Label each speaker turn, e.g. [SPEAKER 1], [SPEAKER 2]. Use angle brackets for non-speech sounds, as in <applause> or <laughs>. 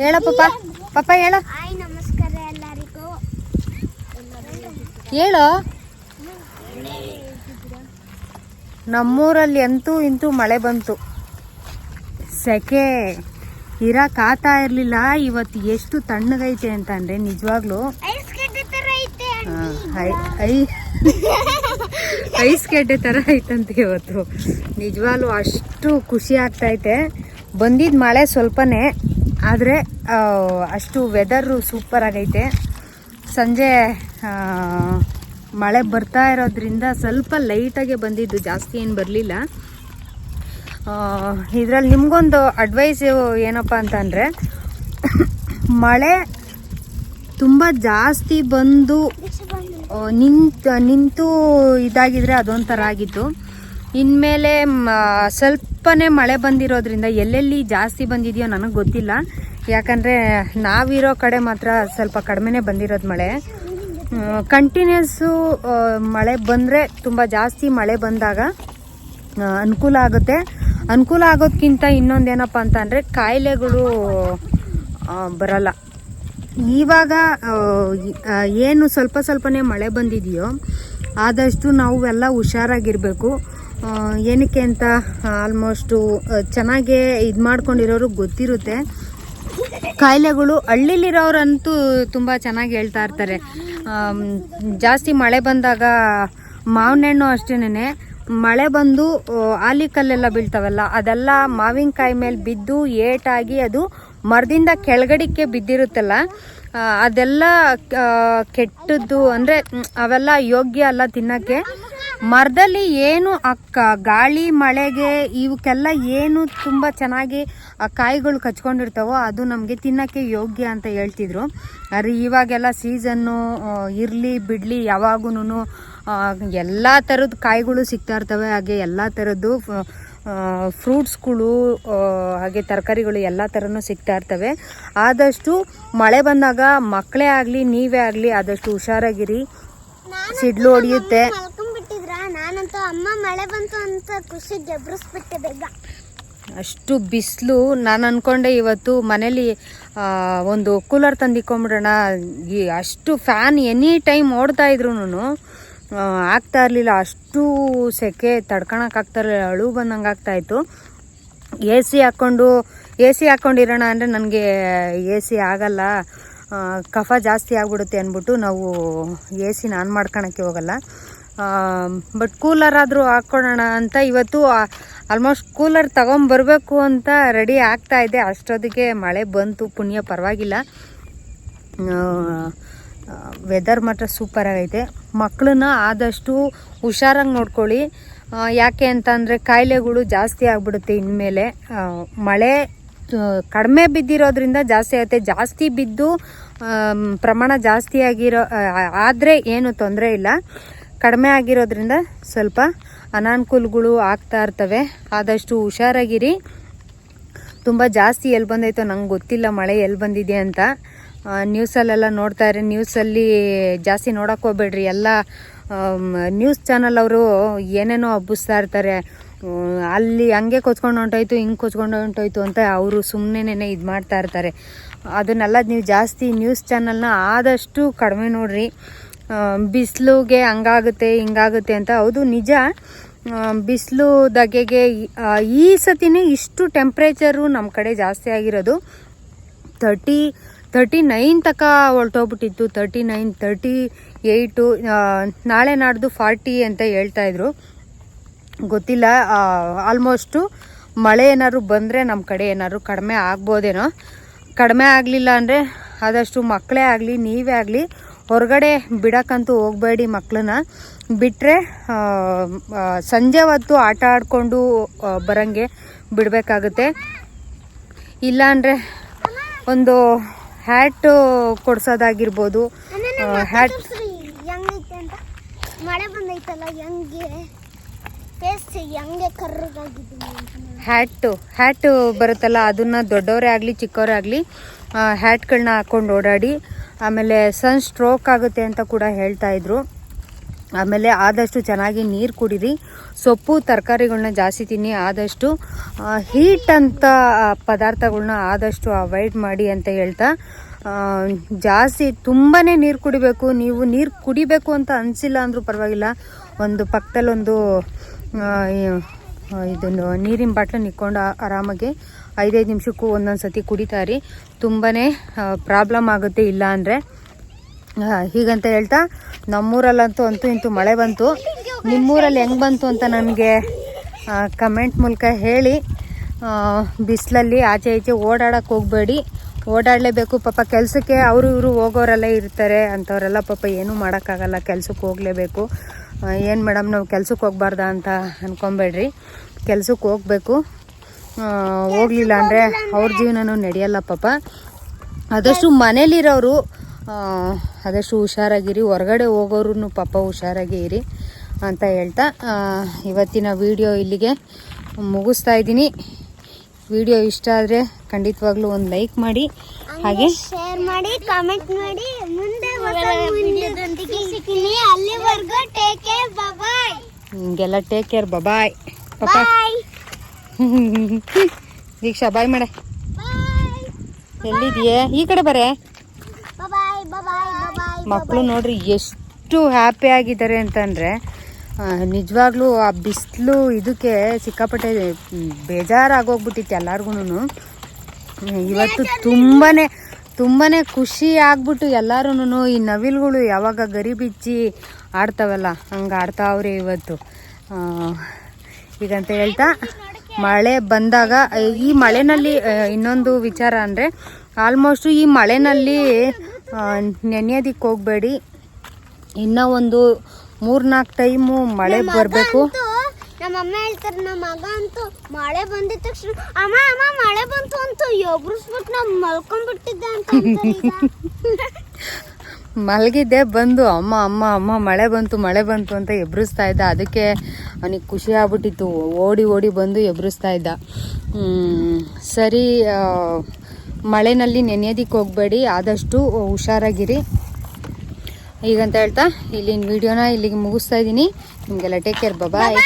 [SPEAKER 1] ಹೇಳೋ ಪಪ್ಪ. ಪಪ್ಪ ಹೇಳೋ.
[SPEAKER 2] ನಮಸ್ಕಾರ ಎಲ್ಲರಿಗೂ.
[SPEAKER 1] ಹೇಳೋ. ನಮ್ಮೂರಲ್ಲಿ ಅಂತೂ ಇಂತೂ ಮಳೆ ಬಂತು. ಸೆಕೆ. ಇರಕ್ ಆತಾ ಇರ್ಲಿಲ್ಲ. ಇವತ್ತು ಎಷ್ಟು ತಣ್ಣಗೈತೆ ಅಂತ ಅಂದ್ರೆ ನಿಜವಾಗ್ಲು. <laughs>
[SPEAKER 2] ಐಸ್ ಗಡ್ಡೆ ತರ
[SPEAKER 1] ಐತಂತೆ ಇವತ್ತು. ನಿಜವಾಗ್ಲು ಅಷ್ಟು ಖುಷಿ ಆಗ್ತೈತೆ ಬಂದಿದ್ದ ಮಳೆ ಸ್ವಲ್ಪನೇ, ಆದರೆ ಅಷ್ಟು ವೆದರು ಸೂಪರ್ ಆಗೈತೆ. ಸಂಜೆ ಮಳೆ ಬರ್ತಾ ಇರೋದ್ರಿಂದ ಸ್ವಲ್ಪ ಲೈಟಾಗೆ ಬಂದಿದ್ದು, ಜಾಸ್ತಿ ಏನು ಬರಲಿಲ್ಲ. ಇದರಲ್ಲಿ ನಿಮಗೊಂದು ಅಡ್ವೈಸ್ ಏನಪ್ಪ ಅಂತಂದರೆ ಮಳೆ ತುಂಬ ಜಾಸ್ತಿ ಬಂದು ನಿಂತು, ನಿಂತ್ ಇದಾಗಿದ್ರೆ ಅದೊಂಥರ ಆಗಿತ್ತು. ಇನ್ಮೇಲೆ ಸ್ವಲ್ಪನೇ ಮಳೆ ಬಂದಿರೋದ್ರಿಂದ ಎಲ್ಲೆಲ್ಲಿ ಜಾಸ್ತಿ ಬಂದಿದೆಯೋ ನನಗೆ ಗೊತ್ತಿಲ್ಲ. ಯಾಕಂದರೆ ನಾವಿರೋ ಕಡೆ ಮಾತ್ರ ಸ್ವಲ್ಪ ಕಡಿಮೆನೇ ಬಂದಿರೋದು ಮಳೆ. ಕಂಟಿನ್ಯೂಸು ಮಳೆ ಬಂದರೆ ತುಂಬ ಜಾಸ್ತಿ ಮಳೆ ಬಂದಾಗ ಅನುಕೂಲ ಆಗುತ್ತೆ. ಅನುಕೂಲ ಆಗೋದ್ಕಿಂತ ಇನ್ನೊಂದೇನಪ್ಪ ಅಂತ ಅಂದರೆ ಕಾಯಿಲೆಗಳು ಬರಲ್ಲ. ಇವಾಗ ಏನು ಸ್ವಲ್ಪ ಸ್ವಲ್ಪನೇ ಮಳೆ ಬಂದಿದೆಯೋ ಆದಷ್ಟು ನಾವು ಎಲ್ಲ ಹುಷಾರಾಗಿರಬೇಕು. ಏನಕ್ಕೆ ಅಂತ ಆಲ್ಮೋಸ್ಟು ಚೆನ್ನಾಗೇ ಇದು ಮಾಡ್ಕೊಂಡಿರೋರು ಗೊತ್ತಿರುತ್ತೆ. ಕಾಯಿಲೆಗಳು ಹಳ್ಳಿಲಿರೋರಂತೂ ತುಂಬ ಚೆನ್ನಾಗಿ ಹೇಳ್ತಾ ಇರ್ತಾರೆ. ಜಾಸ್ತಿ ಮಳೆ ಬಂದಾಗ ಮಾವಿನ ಹಣ್ಣು ಅಷ್ಟೇನೆ ಮಳೆ ಬಂದು ಆಲಿ ಆಲಿಕಲ್ಲೆಲ್ಲ ಬೀಳ್ತಾವಲ್ಲ, ಅದೆಲ್ಲ ಮಾವಿನಕಾಯಿ ಮೇಲೆ ಬಿದ್ದು ಏಟಾಗಿ ಅದು ಮರದಿಂದ ಕೆಳಗಡಿಕ್ಕೆ ಬಿದ್ದಿರುತ್ತಲ್ಲ ಅದೆಲ್ಲ ಕೆಟ್ಟದ್ದು ಅಂದರೆ ಅವೆಲ್ಲ ಯೋಗ್ಯ ಅಲ್ಲ ತಿನ್ನಕ್ಕೆ. ಮರದಲ್ಲಿ ಏನು ಅಕ್ಕ ಗಾಳಿ ಮಳೆಗೆ ಇವಕ್ಕೆಲ್ಲ ಏನು ತುಂಬ ಚೆನ್ನಾಗಿ ಆ ಕಾಯಿಗಳು ಕಚ್ಕೊಂಡಿರ್ತಾವೋ ಅದು ನಮಗೆ ತಿನ್ನಕ್ಕೆ ಯೋಗ್ಯ ಅಂತ ಹೇಳ್ತಿದ್ರು. ಆದರೆ ಇವಾಗೆಲ್ಲ ಸೀಸನ್ನು ಇರಲಿ ಬಿಡಲಿ ಯಾವಾಗೂ ಎಲ್ಲ ಥರದ ಕಾಯಿಗಳು ಸಿಗ್ತಾ ಇರ್ತವೆ. ಹಾಗೆ ಎಲ್ಲ ಥರದ್ದು ಫ್ರೂಟ್ಸ್ಗಳು ಹಾಗೆ ತರಕಾರಿಗಳು ಎಲ್ಲ ಥರನೂ ಸಿಗ್ತಾ ಇರ್ತವೆ. ಆದಷ್ಟು ಮಳೆ ಬಂದಾಗ ಮಕ್ಕಳೇ ಆಗಲಿ ನೀವೇ ಆಗಲಿ ಆದಷ್ಟು ಹುಷಾರಾಗಿರಿ. ಸಿಡ್ಲು ಹೊಡೆಯುತ್ತೆ.
[SPEAKER 2] ಅಮ್ಮ ಮಳೆ ಬಂತು ಅಂತ ಖುಷಿ ಬೇಗ.
[SPEAKER 1] ಅಷ್ಟು ಬಿಸಿಲು. ನಾನು ಅನ್ಕೊಂಡೆ ಇವತ್ತು ಮನೇಲಿ ಒಂದು ಕೂಲರ್ ತಂದಿಕೊಂಬಿಡೋಣ. ಈ ಅಷ್ಟು ಫ್ಯಾನ್ ಎನಿ ಟೈಮ್ ಓಡ್ತಾ ಇದ್ರು ಆಗ್ತಾ ಇರಲಿಲ್ಲ. ಅಷ್ಟು ಸೆಕೆ ತಡ್ಕೊಳಕ್ಕಾಗ್ತಾ ಇರಲಿಲ್ಲ. ಅಳು ಬಂದಂಗೆ ಆಗ್ತಾಯಿತ್ತು ಎ ಸಿ ಹಾಕ್ಕೊಂಡು ಎ ಸಿ ಹಾಕ್ಕೊಂಡಿರೋಣ ಅಂದರೆ ನನಗೆ ಎ ಸಿ ಆಗಲ್ಲ ಕಫ ಜಾಸ್ತಿ ಆಗ್ಬಿಡುತ್ತೆ ಅಂದ್ಬಿಟ್ಟು ನಾವು ಎ ಸಿ ಆನ್ ಮಾಡ್ಕೊಳಕ್ಕೆ ಹೋಗಲ್ಲ. ಬಟ್ ಕೂಲರ್ ಆದರೂ ಹಾಕ್ಕೊಳ್ಳೋಣ ಅಂತ ಇವತ್ತು ಆಲ್ಮೋಸ್ಟ್ ಕೂಲರ್ ತಗೊಂಬರ್ಬೇಕು ಅಂತ ರೆಡಿ ಆಗ್ತಾ ಇದೆ. ಅಷ್ಟೊತ್ತಿಗೆ ಮಳೆ ಬಂತು, ಪುಣ್ಯ ಪರವಾಗಿಲ್ಲ. ವೆದರ್ ಮಾತ್ರ ಸೂಪರ್ ಆಗೈತೆ. ಮಕ್ಕಳನ್ನ ಆದಷ್ಟು ಹುಷಾರಾಗಿ ನೋಡ್ಕೊಳ್ಳಿ. ಯಾಕೆ ಅಂತಂದರೆ ಕಾಯಿಲೆಗಳು ಜಾಸ್ತಿ ಆಗ್ಬಿಡುತ್ತೆ ಇನ್ಮೇಲೆ. ಮಳೆ ಕಡಿಮೆ ಬಿದ್ದಿರೋದ್ರಿಂದ ಜಾಸ್ತಿ ಆಗುತ್ತೆ. ಜಾಸ್ತಿ ಬಿದ್ದು ಪ್ರಮಾಣ ಜಾಸ್ತಿ ಆಗಿರೋ ಆದರೆ ಏನು ತೊಂದರೆ ಇಲ್ಲ. ಕಡಿಮೆ ಆಗಿರೋದ್ರಿಂದ ಸ್ವಲ್ಪ ಅನಾನುಕೂಲಗಳು ಆಗ್ತಾ ಇರ್ತವೆ. ಆದಷ್ಟು ಹುಷಾರಾಗಿರಿ. ತುಂಬ ಜಾಸ್ತಿ ಎಲ್ಲಿ ಬಂದೈತೋ ನಂಗೆ ಗೊತ್ತಿಲ್ಲ, ಮಳೆ ಎಲ್ಲಿ ಬಂದಿದೆ ಅಂತ. ನ್ಯೂಸಲ್ಲೆಲ್ಲ ನೋಡ್ತಾ ಇರಿ. ನ್ಯೂಸಲ್ಲಿ ಜಾಸ್ತಿ ನೋಡಕ್ಕೆ ಹೋಗ್ಬೇಡ್ರಿ. ಎಲ್ಲ ನ್ಯೂಸ್ ಚಾನಲ್ ಅವರು ಏನೇನೋ ಹಬ್ಬಿಸ್ತಾ ಇರ್ತಾರೆ. ಅಲ್ಲಿ ಹಂಗೆ ಕೊಚ್ಕೊಂಡು ಹೊಂಟೋಯ್ತು, ಹಿಂಗೆ ಕೊಚ್ಕೊಂಡು ಹೊಂಟೋಯ್ತು ಅಂತ ಅವರು ಸುಮ್ಮನೆ ಇದು ಮಾಡ್ತಾ ಇರ್ತಾರೆ. ಅದನ್ನೆಲ್ಲ ನೀವು ಜಾಸ್ತಿ ನ್ಯೂಸ್ ಚಾನಲ್ನ ಆದಷ್ಟು ಕಡಿಮೆ ನೋಡ್ರಿ. ಬಿಸಿಲುಗೆ ಹಂಗಾಗುತ್ತೆ, ಹಿಂಗಾಗುತ್ತೆ ಅಂತ. ಹೌದು, ನಿಜ. ಬಿಸಿಲು ದಗೆಗೆ ಈ- ಸತಿನೇ ಇಷ್ಟು ಟೆಂಪ್ರೇಚರು ನಮ್ಮ ಕಡೆ ಜಾಸ್ತಿ ಆಗಿರೋದು. ತರ್ಟಿ ತರ್ಟಿ ನೈನ್ ತಕ ಹೊರಟೋಗ್ಬಿಟ್ಟಿತ್ತು. ತರ್ಟಿ ನೈನ್ ತರ್ಟಿ ಏಯ್ಟು ನಾಳೆ ನಾಡ್ದು ಫಾರ್ಟಿ ಅಂತ ಹೇಳ್ತಾ ಇದ್ರು. ಗೊತ್ತಿಲ್ಲ ಆಲ್ಮೋಸ್ಟು ಮಳೆ ಏನಾದ್ರು ಬಂದರೆ ನಮ್ಮ ಕಡೆ ಏನಾದ್ರು ಕಡಿಮೆ ಆಗ್ಬೋದೇನೋ. ಕಡಿಮೆ ಆಗಲಿಲ್ಲ ಅಂದರೆ ಆದಷ್ಟು ಮಕ್ಕಳೇ ಆಗಲಿ, ನೀವೇ ಆಗಲಿ ಹೊರಗಡೆ ಬಿಡೋಕ್ಕಂತೂ ಹೋಗಬೇಡಿ ಮಕ್ಕಳನ್ನ ಬಿಟ್ಟರೆ ಸಂಜೆ ಹೊತ್ತು ಆಟ ಆಡಿಕೊಂಡು ಬರೋಂಗೆ ಬಿಡಬೇಕಾಗುತ್ತೆ. ಇಲ್ಲಾಂದರೆ ಒಂದು ಹ್ಯಾಟ್ ಕೊಡ್ಸೋದಾಗಿರ್ಬೋದು. ಹ್ಯಾಟ್. ಹ್ಯಾಟು ಹ್ಯಾಟು ಬರುತ್ತಲ್ಲ ಅದನ್ನು ದೊಡ್ಡವರೇ ಆಗಲಿ ಚಿಕ್ಕವರೇ ಆಗಲಿ ಹ್ಯಾಟ್ಗಳನ್ನ ಹಾಕ್ಕೊಂಡು ಓಡಾಡಿ, ಆಮೇಲೆ ಸನ್ ಸ್ಟ್ರೋಕ್ ಆಗುತ್ತೆ ಅಂತ ಕೂಡ ಹೇಳ್ತಾ ಇದ್ರು. ಆಮೇಲೆ ಆದಷ್ಟು ಚೆನ್ನಾಗಿ ನೀರು ಕುಡೀರಿ. ಸೊಪ್ಪು ತರಕಾರಿಗಳನ್ನ ಜಾಸ್ತಿ ತಿನ್ನಿ, ಆದಷ್ಟು ಹೀಟ್ ಅಂತ ಪದಾರ್ಥಗಳನ್ನ ಆದಷ್ಟು ಅವಾಯ್ಡ್ ಮಾಡಿ ಅಂತ ಹೇಳ್ತಾ ಜಾಸ್ತಿ ತುಂಬಾ ನೀರು ಕುಡಿಬೇಕು. ನೀವು ನೀರು ಕುಡಿಬೇಕು ಅಂತ ಅನಿಸಿಲ್ಲ ಅಂದರೂ ಪರವಾಗಿಲ್ಲ. ಒಂದು ಪಕ್ಕದಲ್ಲೊಂದು ಇದನ್ನು ನೀರಿನ ಬಾಟ್ಲು ನಿಕ್ಕೊಂಡು ಆರಾಮಾಗಿ ಐದೈದು ನಿಮಿಷಕ್ಕೂ ಒಂದೊಂದು ಸತಿ ಕುಡಿತಾ ರೀ ತುಂಬಾ ಪ್ರಾಬ್ಲಮ್ ಆಗುತ್ತೆ ಇಲ್ಲ ಅಂದರೆ. ಹೀಗಂತ ಹೇಳ್ತಾ, ನಮ್ಮೂರಲ್ಲಂತೂ ಅಂತೂ ಇಂತೂ ಮಳೆ ಬಂತು. ನಿಮ್ಮೂರಲ್ಲಿ ಹೆಂಗೆ ಬಂತು ಅಂತ ನನಗೆ ಕಮೆಂಟ್ ಮೂಲಕ ಹೇಳಿ. ಬಿಸಿಲಲ್ಲಿ ಆಚೆ ಈಚೆ ಓಡಾಡಕ್ಕೆ ಹೋಗಬೇಡಿ. ಓಡಾಡಲೇಬೇಕು, ಪಾಪ ಕೆಲಸಕ್ಕೆ ಅವರು ಇವರು ಹೋಗೋರೆಲ್ಲ ಇರ್ತಾರೆ ಅಂಥವರೆಲ್ಲ ಪಾಪ ಏನೂ ಮಾಡೋಕ್ಕಾಗಲ್ಲ, ಕೆಲಸಕ್ಕೆ ಹೋಗಲೇಬೇಕು. ಏನು ಮೇಡಮ್, ನಾವು ಕೆಲ್ಸಕ್ಕೆ ಹೋಗ್ಬಾರ್ದಾ ಅಂತ ಅಂದ್ಕೊಬೇಡ್ರಿ ಕೆಲ್ಸಕ್ಕೆ ಹೋಗಬೇಕು. ಹೋಗಲಿಲ್ಲ ಅಂದರೆ ಅವ್ರ ಜೀವನನೂ ನಡೆಯಲ್ಲ ಪಾಪ. ಆದಷ್ಟು ಮನೇಲಿರೋರು ಆದಷ್ಟು ಹುಷಾರಾಗಿರಿ. ಹೊರಗಡೆ ಹೋಗೋರು ಪಾಪ ಹುಷಾರಾಗಿ ಇರಿ ಅಂತ ಹೇಳ್ತಾ ಇವತ್ತಿನ ವಿಡಿಯೋ ಇಲ್ಲಿಗೆ ಮುಗಿಸ್ತಾ ಇದ್ದೀನಿ. ವಿಡಿಯೋ ಇಷ್ಟ ಆದರೆ ಖಂಡಿತವಾಗ್ಲೂ ಒಂದು ಲೈಕ್ ಮಾಡಿ. ಹಾಗೆ
[SPEAKER 2] ಶೇರ್ ಮಾಡಿ ಕಾಮೆಂಟ್ ಮಾಡಿ. ಮುಂದೆ ಅಲ್ಲಿವರೆಗೂ ಟೇಕ್ ಕೇರ್ ಬಾಯ್
[SPEAKER 1] ನಿಮಗೆಲ್ಲ ಟೇಕ್ ಕೇರ್ ಬಾಯ್ ಪಾಪ. <laughs> ದೀಕ್ಷಾ, ಬಾಯ್ ಮಾಡೆ. ಎಲ್ಲಿದೆಯೇ ಈ ಕಡೆ ಬರೇ? ಮಕ್ಕಳು ನೋಡ್ರಿ ಎಷ್ಟು ಹ್ಯಾಪಿ ಆಗಿದ್ದಾರೆ ಅಂತಂದರೆ ನಿಜವಾಗ್ಲೂ ಆ ಬಿಸಿಲು ಇದಕ್ಕೆ ಸಿಕ್ಕಾಪಟ್ಟೆ ಬೇಜಾರು ಬೇಜಾರಾಗೋಗ್ಬಿಟ್ಟಿತ್ತು ಎಲ್ಲಾರ್ಗು ಇವತ್ತು ತುಂಬಾ ತುಂಬಾ ಖುಷಿ ಆಗ್ಬಿಟ್ಟು ಎಲ್ಲರೂ ಈ ನವಿಲುಗಳು ಯಾವಾಗ ಗರಿ ಬಿಚ್ಚಿ ಆಡ್ತಾವಲ್ಲ, ಹಂಗೆ ಆಡ್ತಾವ್ರೆ ಇವತ್ತು. ಈಗಂತ ಹೇಳ್ತಾ ಮಳೆ ಬಂದಾಗ ಈ ಮಳೆನಲ್ಲಿ ಇನ್ನೊಂದು ವಿಚಾರ ಅಂದರೆ ಆಲ್ಮೋಸ್ಟು ಈ ಮಳೆನಲ್ಲಿ ನೆನೆಯೋದಿಕ್ಕೆ ಹೋಗಬೇಡಿ. ಇನ್ನೂ ಒಂದು ಮೂರ್ನಾಲ್ಕು ಟೈಮು ಮಳೆ ಬರಬೇಕು.
[SPEAKER 2] ಅಂತೂ ನಮ್ಮ ಅಮ್ಮ ಹೇಳ್ತಾರೆ ನಮ್ಮ ಮಗ ಅಂತೂ ಮಳೆ ಬಂದಿದ ತಕ್ಷಣ ಅಮ್ಮ ಅಮ್ಮ ಮಳೆ ಬಂತು ಅಂತ ಎಬ್ರಿಸ್ಬಿಟ್ಟು ನಾವು ಮಲ್ಕೊಂಡ್ಬಿಟ್ಟಿದ್ದೆ ಅಂತ
[SPEAKER 1] ಮಲಗಿದ್ದೆ ಬಂದು ಅಮ್ಮ ಅಮ್ಮ ಅಮ್ಮ ಮಳೆ ಬಂತು ಮಳೆ ಬಂತು ಅಂತ ಎಬ್ರಿಸ್ತಾ ಇದ್ದ. ಅದಕ್ಕೆ ಅವನಿಗೆ ಖುಷಿ ಆಗ್ಬಿಟ್ಟಿತ್ತು. ಓಡಿ ಓಡಿ ಬಂದು ಎಬ್ರಿಸ್ತಾ ಇದ್ದ. ಸರಿ ಮಳೆನಲ್ಲಿ ನೆನೆಯೋದಿಕ್ಕೆ ಹೋಗಬೇಡಿ, ಆದಷ್ಟು ಹುಷಾರಾಗಿರಿ. ಈಗಂತ ಹೇಳ್ತಾ, ಇಲ್ಲಿನ ವಿಡಿಯೋನ ಇಲ್ಲಿಗೆ ಮುಗಿಸ್ತಾ ಇದ್ದೀನಿ ನಿಮಗೆಲ್ಲ ಟೇಕ್ ಕೇರ್
[SPEAKER 2] ಬಾಯ್